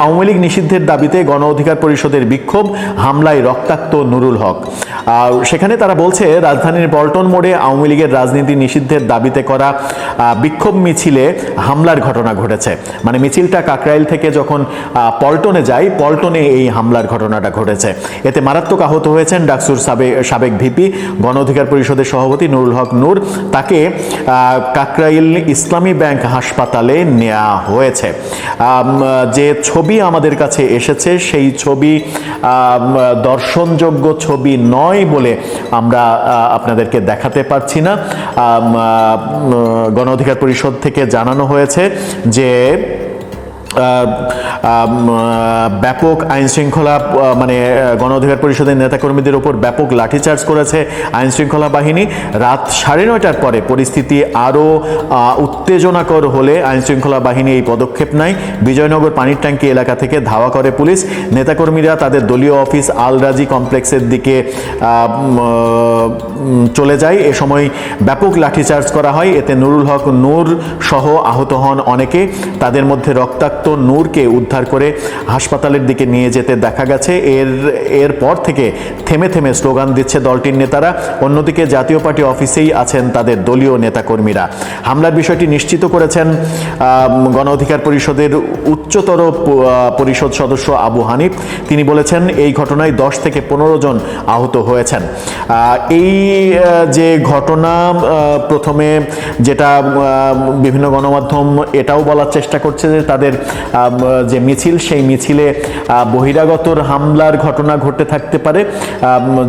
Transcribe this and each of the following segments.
আওয়ামী লীগ নিষিদ্ধের দাবিতে গণ অধিকার পরিষদের বিক্ষোভ হামলায় রক্তাক্ত নুরুল হক। আহ, সেখানে তারা বলছে রাজধানীর পল্টন মোড়ে আওয়ামী লীগের রাজনীতি নিষিদ্ধের দাবিতে করা বিক্ষোভ মিছিলে হামলার ঘটনা ঘটেছে। মানে মিছিলটা কাকরাইল থেকে যখন পল্টনে যায় পল্টনে এই হামলার ঘটনাটা ঘটেছে। এতে মারাত্মক আহত হয়েছেন ডাকসুর সাবে- সাবেক ভিপি গণ অধিকার পরিষদের সভাপতি নুরুল হক নূর। তাকে কাকরাইল ইসলামী ব্যাংক হাসপাতালে নেওয়া হয়েছে। যে ছবি আমাদের কাছে এসেছে। সেই ছবি দর্শনযোগ্য ছবি নয় বলে আমরা আপনাদেরকে দেখাতে পারছি না। গণ অধিকার পরিষদ থেকে জানানো হয়েছে যে ব্যাপক আইন শৃঙ্খলা মানে গণ অধিকার পরিষদের নেতাকর্মীদের ওপর ব্যাপক লাঠিচার্জ করেছে আইন শৃঙ্খলা বাহিনী। রাত সাড়ে নয়টার পরে পরিস্থিতি আরও উত্তেজনাকর হলে আইন শৃঙ্খলা বাহিনী এই পদক্ষেপ নেয়। বিজয়নগর পানির ট্যাঙ্কি এলাকা থেকে ধাওয়া করে পুলিশ। নেতাকর্মীরা তাদের দলীয় অফিস আলরাজি কমপ্লেক্সের দিকে চলে যায়। এ সময় ব্যাপক লাঠিচার্জ করা হয়। এতে নুরুল হক, নূর সহ আহত হন অনেকে। তাদের মধ্যে রক্তাক্ত নূরকে উদ্ধার করে হাসপাতালের দিকে নিয়ে যেতে দেখা গেছে। এর, এরপর থেকে থেমে থেমে স্লোগান দিচ্ছে দলটির নেতারা। অন্যদিকে জাতীয় পার্টি অফিসেই আছেন তাদের দলীয় নেতাকর্মীরা। হামলার বিষয়টি নিশ্চিত করেছেন গণ অধিকার পরিষদের উচ্চতর পরিষদ সদস্য আবু হানিফ। তিনি বলেছেন, এই ঘটনায় দশ থেকে পনেরো জন আহত হয়েছেন। এই যে ঘটনা প্রথমে যেটা বিভিন্ন গণমাধ্যম এটাও বলার চেষ্টা করছে যে তাদের যে মিছিল, সেই মিছিলে বহিরাগতর হামলার ঘটনা ঘটে থাকতে পারে।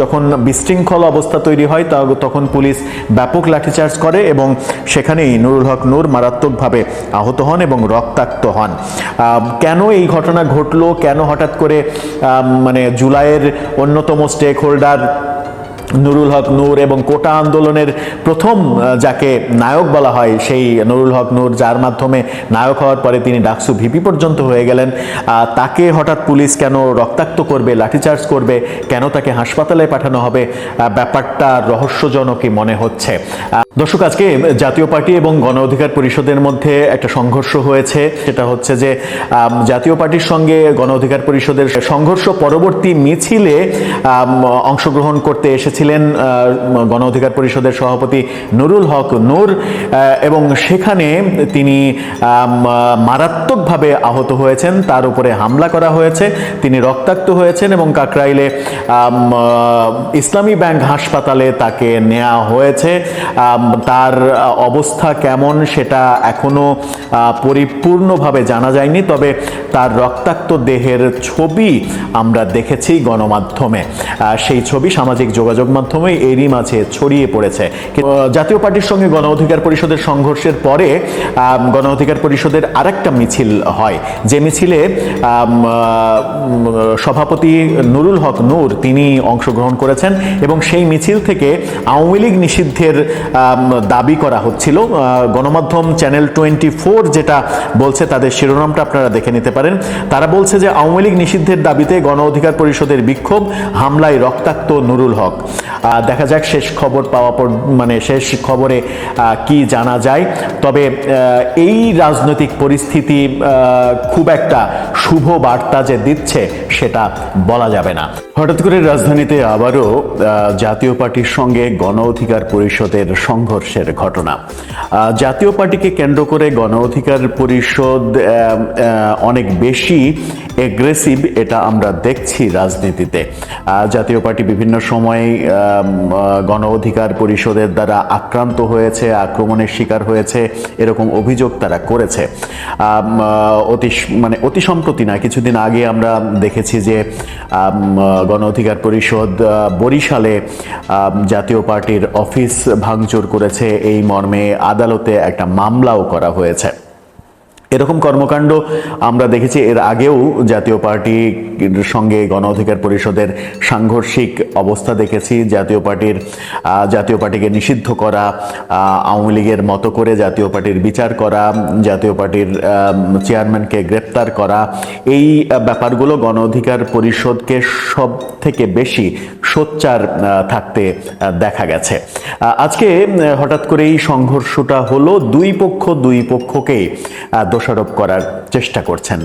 যখন বিশৃঙ্খল অবস্থা তৈরি হয় তখন পুলিশ ব্যাপক লাঠিচার্জ করে এবং সেখানেই নুরুল হক নূর মারাত্মকভাবে আহত হন এবং রক্তাক্ত হন। কেন এই ঘটনা ঘটলো? কেন হঠাৎ করে মানে জুলাইয়ের অন্যতম স্টেক হোল্ডার নুরুল হক নূর এবং কোটা আন্দোলনের প্রথম যাকে নায়ক বলা হয়, সেই নুরুল হক নূর, যার মাধ্যমে নায়ক হওয়ার পরে তিনি ডাকসু ভিপি পর্যন্ত হয়ে গেলেন। তাকে হঠাৎ পুলিশ কেন রক্তাক্ত করবে, লাঠিচার্জ করবে, কেন তাকে হাসপাতালে পাঠানো হবে ব্যাপারটা রহস্যজনকই মনে হচ্ছে। দর্শক, আজকে জাতীয় পার্টি এবং গণ অধিকার পরিষদের মধ্যে একটা সংঘর্ষ হয়েছে। সেটা হচ্ছে যে জাতীয় পার্টির সঙ্গে গণ অধিকার পরিষদের সংঘর্ষ পরবর্তী মিছিলে অংশগ্রহণ করতে এসেছিলেন গণ অধিকার পরিষদের সভাপতি নুরুল হক নূর এবং সেখানে তিনি মারাত্মকভাবে আহত হয়েছেন। তার উপরে হামলা করা হয়েছে তিনি রক্তাক্ত হয়েছেন এবং কাকরাইলে ইসলামী ব্যাংক হাসপাতালে তাকে নেওয়া হয়েছে। তার অবস্থা কেমন সেটা এখনও আহ, পরিপূর্ণভাবে জানা যায়নি তবে তার রক্তাক্ত দেহের ছবি আমরা দেখেছি গণমাধ্যমে। সেই ছবি সামাজিক যোগাযোগ মাধ্যমে এরই মাঝে ছড়িয়ে পড়েছে। জাতীয় পার্টির সঙ্গে গণ অধিকার পরিষদের সংঘর্ষের পরে গণ অধিকার পরিষদের আরেকটা মিছিল হয়। যে মিছিলে সভাপতি নুরুল হক নূর তিনি অংশগ্রহণ করেছেন এবং সেই মিছিল থেকে আওয়ামী লীগ নিষিদ্ধের দাবি করা হচ্ছিল। গণমাধ্যম চ্যানেল টোয়েন্টি ফোর যেটা বলছে তাদের শিরোনামটা আপনারা দেখে নিতে পারেন। তারা বলছে যে আওয়ামী লীগ নিষিদ্ধের দাবিতে গণ অধিকার পরিষদের বিক্ষোভ, হামলায় রক্তাক্ত নুরুল হক। দেখা যাক শেষ খবর পাওয়া পর মানে শেষ খবরে কি জানা যায়। তবে এই রাজনৈতিক পরিস্থিতি খুব একটা শুভ বার্তা যে দিচ্ছে সেটা বলা যাবে না। হঠাৎ করে রাজধানীতে আবারও জাতীয় পার্টির সঙ্গে গণ অধিকার পরিষদের সংঘর্ষের ঘটনা। জাতীয় পার্টিকে কেন্দ্র করে গণ অধিকার পরিষদ অনেক বেশি এগ্রেসিভ এটা আমরা দেখছি রাজনীতিতে। জাতীয় পার্টি বিভিন্ন সময় গণ অধিকার পরিষদের দ্বারা আক্রান্ত হয়েছে, আক্রমণের শিকার হয়েছে, এরকম অভিযোগ তারা করেছে। অতি মানে অতি সম্প্রতি না, কিছুদিন আগে আমরা দেখেছি যে গণ অধিকার পরিষদ বরিশালে জাতীয় পার্টির অফিস ভাঙচুর করেছে। এই মর্মে আদালতে একটা মামলাও করা হয়েছে। এরকম কর্মকাণ্ড আমরা দেখেছি। এর আগেও জাতীয় পার্টির সঙ্গে গণ অধিকার পরিষদের সাংঘর্ষিক অবস্থা দেখেছি। জাতীয় পার্টির জাতীয় পার্টিকে নিষিদ্ধ করা আওয়ামী লীগের মতো করে জাতীয় পার্টির বিচার করা, জাতীয় পার্টির চেয়ারম্যানকে গ্রেপ্তার করা, এই ব্যাপারগুলো গণ অধিকার পরিষদকে সব থেকে বেশি সোচ্চার থাকতে দেখা গেছে। আজকে হঠাৎ করে এই সংঘর্ষটা হলো। দুই পক্ষ দুই পক্ষকেই দোষারোপ করার চেষ্টা করছেন।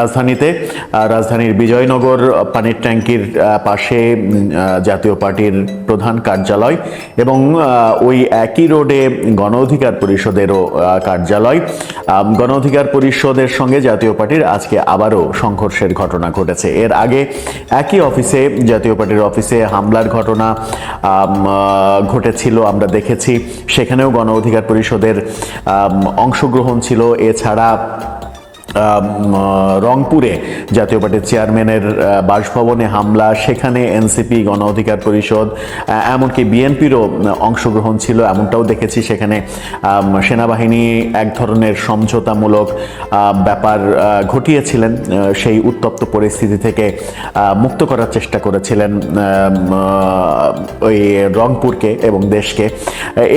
রাজধানীতে রাজধানীর বিজয়নগর পানির ট্যাঙ্কির পাশে জাতীয় পার্টির প্রধান কার্যালয় এবং ওই একই রোডে গণ অধিকার পরিষদেরও কার্যালয়। গণ অধিকার পরিষদের সঙ্গে জাতীয় পার্টির আজকে আবারও সংঘর্ষের ঘটনা ঘটেছে। এর আগে একই অফিসে, জাতীয় পার্টির অফিসে হামলার ঘটনা ঘটেছিল, আমরা দেখেছি। সেখানেও গণ অধিকার পরিষদের অংশগ্রহণ ছিল। এছাড়া আম, আহ, রংপুরে জাতীয় পার্টির চেয়ারম্যানের বাসভবনে হামলা, সেখানে এনসিপি গণ অধিকার পরিষদ এমনকি বিএনপিরও অংশগ্রহণ ছিল, এমনটাও দেখেছি সেখানে সেনাবাহিনী এক ধরনের সমঝোতামূলক ব্যাপার ঘটিয়েছিলেন সেই উত্তপ্ত পরিস্থিতি থেকে মুক্ত করার চেষ্টা করেছিলেন ওই রংপুরকে এবং দেশকে।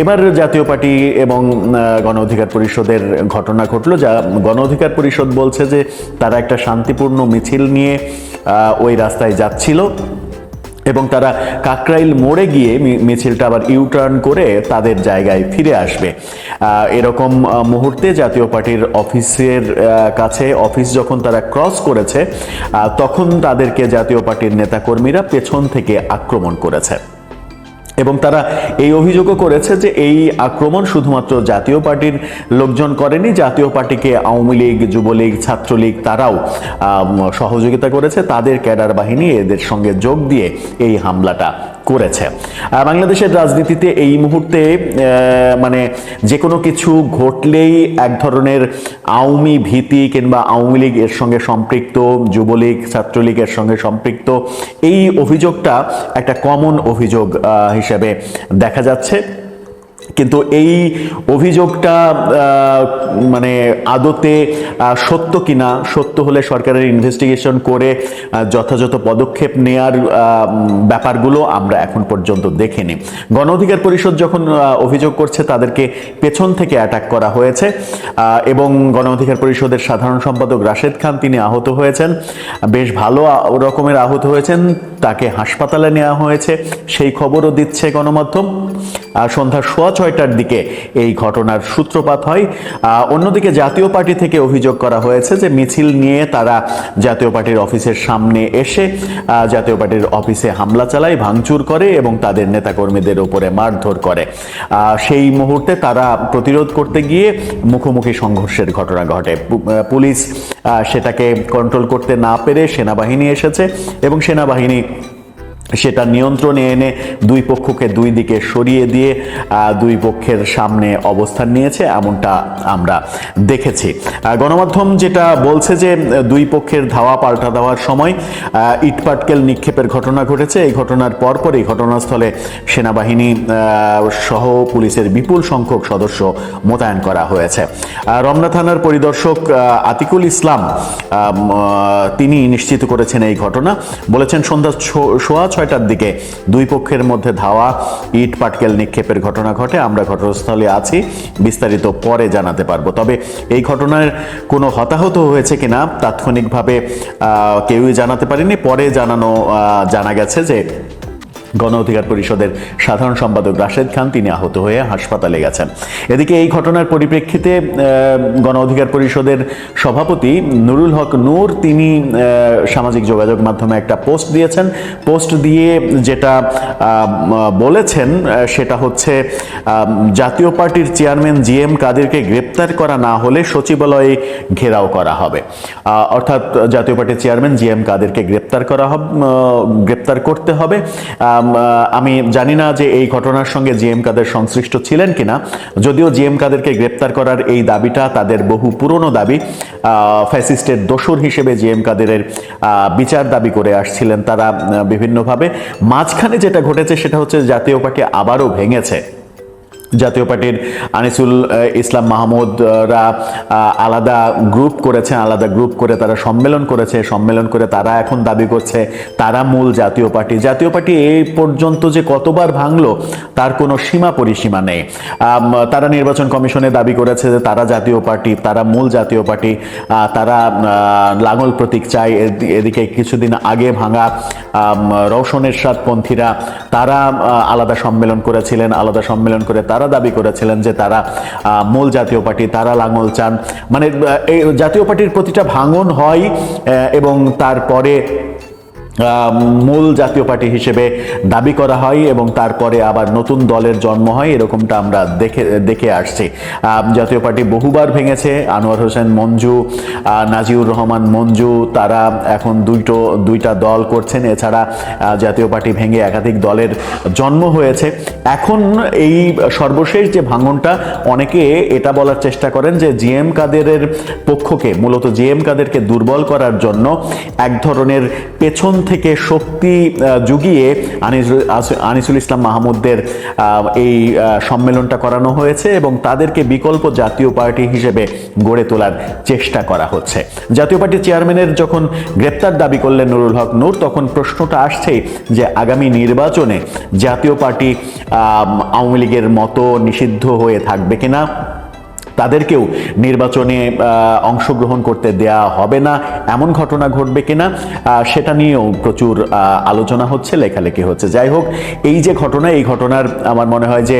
এবার জাতীয় পার্টি এবং গণ অধিকার পরিষদের ঘটনা ঘটলো, যা গণ অধিকার পরিষদ বলছে যে তারা একটা শান্তিপূর্ণ মিছিল নিয়ে ওই রাস্তায় যাচ্ছিল এবং তারা কাকরাইল মোড়ে গিয়ে মিছিলটা আবার ইউ টার্ন করে তাদের জায়গায় ফিরে আসবে। এরকম মুহূর্তে জাতীয় পার্টির অফিসের কাছে অফিস যখন তারা ক্রস করেছে তখন তাদেরকে জাতীয় পার্টির নেতাকর্মীরা পেছন থেকে আক্রমণ করেছে। এবং তারা এই অভিযোগও করেছে যে এই আক্রমণ শুধুমাত্র জাতীয় পার্টির লোকজন করেনি, জাতীয় পার্টিকে আওয়ামী লীগ, যুবলীগ, ছাত্রলীগ তারাও সহযোগিতা করেছে। তাদের ক্যাডার বাহিনী এদের সঙ্গে যোগ দিয়ে এই হামলাটা করেছে। বাংলাদেশের রাজনীতিতে এই মুহূর্তে মানে যে কোনো কিছু ঘটলেই এক ধরনের আওয়ামী ভীতি কিংবা আওয়ামী লীগ এর সঙ্গে সম্পৃক্ত, যুবলীগ ছাত্রলীগের সঙ্গে সম্পৃক্ত, এই অভিযোগটা একটা কমন অভিযোগ হিসেবে দেখা যাচ্ছে। কিন্তু এই অভিযোগটা মানে আদতে সত্য কিনা, সত্য হলে সরকারের ইনভেস্টিগেশন করে যথাযথ পদক্ষেপ নেয়ার ব্যাপারগুলো আমরা এখন পর্যন্ত দেখিনি। গণ অধিকার পরিষদ যখন অভিযোগ করছে, তাদেরকে পেছন থেকে অ্যাটাক করা হয়েছে এবং গণ অধিকার পরিষদের সাধারণ সম্পাদক রাশেদ খান, তিনি আহত হয়েছেন। বেশ ভালো রকমের আহত হয়েছেন, তাকে হাসপাতালে নেওয়া হয়েছে। সেই খবরও দিচ্ছে গণমাধ্যম। সন্ধ্যা সোয়া ছয়টার দিকে এই ঘটনার সূত্রপাত হয়। অন্যদিকে জাতীয় পার্টি থেকে অভিযোগ করা হয়েছে যে মিছিল নিয়ে তারা জাতীয় পার্টির অফিসের সামনে এসে জাতীয় পার্টির অফিসে হামলা চালায়, ভাঙচুর করে এবং তাদের নেতাকর্মীদের উপরে মারধর করে। সেই মুহূর্তে তারা প্রতিরোধ করতে গিয়ে মুখোমুখি সংঘর্ষের ঘটনা ঘটে। পুলিশ সেটাকে কন্ট্রোল করতে না পেরে সেনাবাহিনী এসেছে এবং সেনাবাহিনী সেটা নিয়ন্ত্রণে এনে দুই পক্ষকে দুই দিকে সরিয়ে দিয়ে দুই পক্ষের সামনে অবস্থান নিয়েছে, এমনটা আমরা দেখেছি। গণমাধ্যম যেটা বলছে যে, দুই পক্ষের ধাওয়া পাল্টা দেওয়ার সময় ইটপাটকেল নিক্ষেপের ঘটনা ঘটেছে। এই ঘটনার পরপরই ঘটনাস্থলে সেনাবাহিনী সহ পুলিশের বিপুল সংখ্যক সদস্য মোতায়েন করা হয়েছে। রমনা থানার পরিদর্শক আতিকুল ইসলাম তিনি নিশ্চিত করেছেন এই ঘটনা। বলেছেন, সন্ধ্যা ছো- সোয়া ছয়টার দিকে। দুই পক্ষের মধ্যে ধাওয়া, ইট পাটকেল নিক্ষেপের ঘটনা ঘটে। আমরা ঘটনাস্থলে আছি, বিস্তারিত পরে জানাতে পারব। তবে এই ঘটনার কোনো হতাহত হয়েছে কিনা, তাৎক্ষণিকভাবে কেউই জানাতে পারেনি। পরে জানানো জানা গেছে যে গণ অধিকার পরিষদের সাধারণ সম্পাদক রাশেদ খান তিনি আহত হয়ে হাসপাতালে গেছেন। এদিকে এই ঘটনার পরিপ্রেক্ষিতে গণ অধিকার পরিষদের সভাপতি নুরুল হক নূর তিনি সামাজিক যোগাযোগ মাধ্যমে একটা পোস্ট দিয়েছেন। পোস্ট দিয়ে যেটা বলেছেন সেটা হচ্ছে জাতীয় পার্টির চেয়ারম্যান জি এম কাদেরকে গ্রেপ্তার করা না হলে সচিবালয়ে ঘেরাও করা হবে। অর্থাৎ জাতীয় পার্টির চেয়ারম্যান জি এম কাদেরকে গ্রেপ্তার করা হবে গ্রেপ্তার করতে হবে। আম, জানি না যে এই ঘটনার সঙ্গে জিএম কাদের সংশ্লিষ্ট ছিলেন কিনা। যদিও জিএম কাদেরকে গ্রেপ্তার করার এই দাবিটা তাদের বহু পুরনো দাবি ফ্যাসিস্টের দোসর হিসেবে জিএম কাদেরের বিচার দাবি করে আসছিলেন তারা বিভিন্নভাবে। মাঝখানে যেটা ঘটেছে সেটা হচ্ছে জাতীয় পার্টি আবারও ভেঙেছে। জাতীয় পার্টির আনিসুল ইসলাম মাহমুদরা আলাদা গ্রুপ করেছে আলাদা গ্রুপ করে তারা সম্মেলন করেছে। সম্মেলন করে তারা এখন দাবি করছে তারা মূল জাতীয় পার্টি। জাতীয় পার্টি এই পর্যন্ত যে কতবার ভাঙলো তার কোনো সীমা পরিসীমা নেই। তারা নির্বাচন কমিশনে দাবি করেছে যে তারা জাতীয় পার্টি তারা মূল জাতীয় পার্টি তারা লাঙল প্রতীক চায় এদি- এদিকে কিছুদিন আগে ভাঙা আম, রওশন এরশাদ পন্থীরা তারা আলাদা সম্মেলন করেছিলেন। আলাদা সম্মেলন করে তারা তারা দাবি করেছিলেন যে তারা মূল জাতীয় পার্টি তারা লাঙল চান। মানে এই জাতীয় পার্টির প্রতিটা ভাঙন হয় এবং তারপরে মূল জাতীয় পার্টি হিসেবে দাবি করা হয় এবং তারপরে আবার নতুন দলের জন্ম হয়, এরকমটা আমরা দেখে দেখে আসছি। জাতীয় পার্টি বহুবার ভেঙেছে, আনোয়ার হোসেন মঞ্জু নাজিউর রহমান মঞ্জু, তারা এখন দুইটো, দুইটা দল করছেন। এছাড়া জাতীয় পার্টি ভেঙে একাধিক দলের জন্ম হয়েছে। এখন এই সর্বশেষ যে ভাঙনটা, অনেকে এটা বলার চেষ্টা করেন যে জি এম কাদেরের পক্ষকে, মূলত জি এম কাদেরকে দুর্বল করার জন্য এক ধরনের পেছন থেকে শক্তি জুগিয়ে আনিসুল ইসলাম মাহমুদদের এই সম্মেলনটা করানো হয়েছে এবং তাদেরকে বিকল্প জাতীয় পার্টি হিসেবে গড়ে তোলার চেষ্টা করা হচ্ছে। জাতীয় পার্টির চেয়ারম্যানের যখন গ্রেপ্তার দাবি করলেন নুরুল হক নূর, তখন প্রশ্নটা আসছেই যে আগামী নির্বাচনে জাতীয় পার্টি আওয়ামী লীগের মতো নিষিদ্ধ হয়ে থাকবে কিনা? তাদেরকেও নির্বাচনে অংশগ্রহণ করতে দেয়া হবে না। এমন ঘটনা ঘটবে কিনা সেটা নিয়েও প্রচুর আলোচনা হচ্ছে, লেখালেখি হচ্ছে। যাই হোক, এই যে ঘটনা, এই ঘটনার আমার মনে হয় যে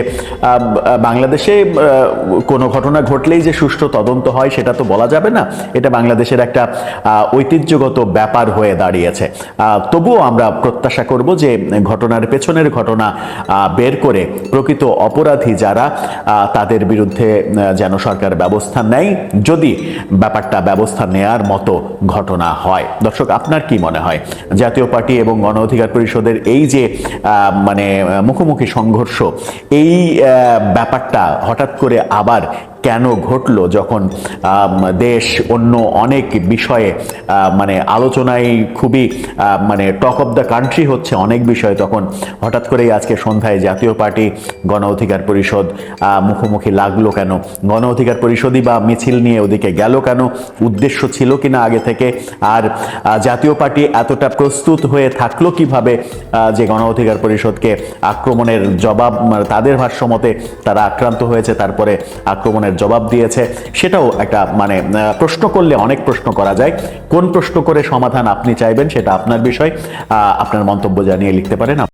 বাংলাদেশে কোনো ঘটনা ঘটলেই যে সুষ্ঠু তদন্ত হয়, সেটা তো বলা যাবে না। এটা বাংলাদেশের একটা ঐতিহ্যগত ব্যাপার হয়ে দাঁড়িয়েছে। তবুও আমরা প্রত্যাশা করব যে, ঘটনার পেছনের ঘটনা বের করে প্রকৃত অপরাধী যারা তাদের বিরুদ্ধে যেন সরকার ব্যবস্থা নেয় যদি ব্যাপারটা ব্যবস্থা নেয়ার মতো ঘটনা হয়। দর্শক, আপনার কি মনে হয়? জাতীয় পার্টি এবং গণ অধিকার পরিষদের এই যে মানে মুখোমুখি সংঘর্ষ, এই ব্যাপারটা হঠাৎ করে আবার কেন ঘটলো যখন দেশ অন্য অনেক বিষয়ে মানে আলোচনায় খুবই মানে টক অফ দ্য কান্ট্রি হচ্ছে অনেক বিষয় তখন হঠাৎ করেই আজকে সন্ধ্যায় জাতীয় পার্টি গণ অধিকার পরিষদ মুখোমুখি লাগল কেন? গণ অধিকার পরিষদই বা মিছিল নিয়ে ওদিকে গেল কেন? উদ্দেশ্য ছিল কিনা আগে থেকে? আর জাতীয় পার্টি এতটা প্রস্তুত হয়ে থাকল কীভাবে যে গণ অধিকার পরিষদকে আক্রমণের জবাব মানে তাদের ভাষ্যমতে তারা আক্রান্ত হয়েছে, তারপরে আক্রমণের জবাব দিয়েছে, সেটাও একটা মানে প্রশ্ন করলে অনেক প্রশ্ন করা যায়। কোন প্রশ্ন করে সমাধান আপনি চাইবেন সেটা আপনার বিষয়। আপনার মন্তব্য জানিয়ে লিখতে পারেন।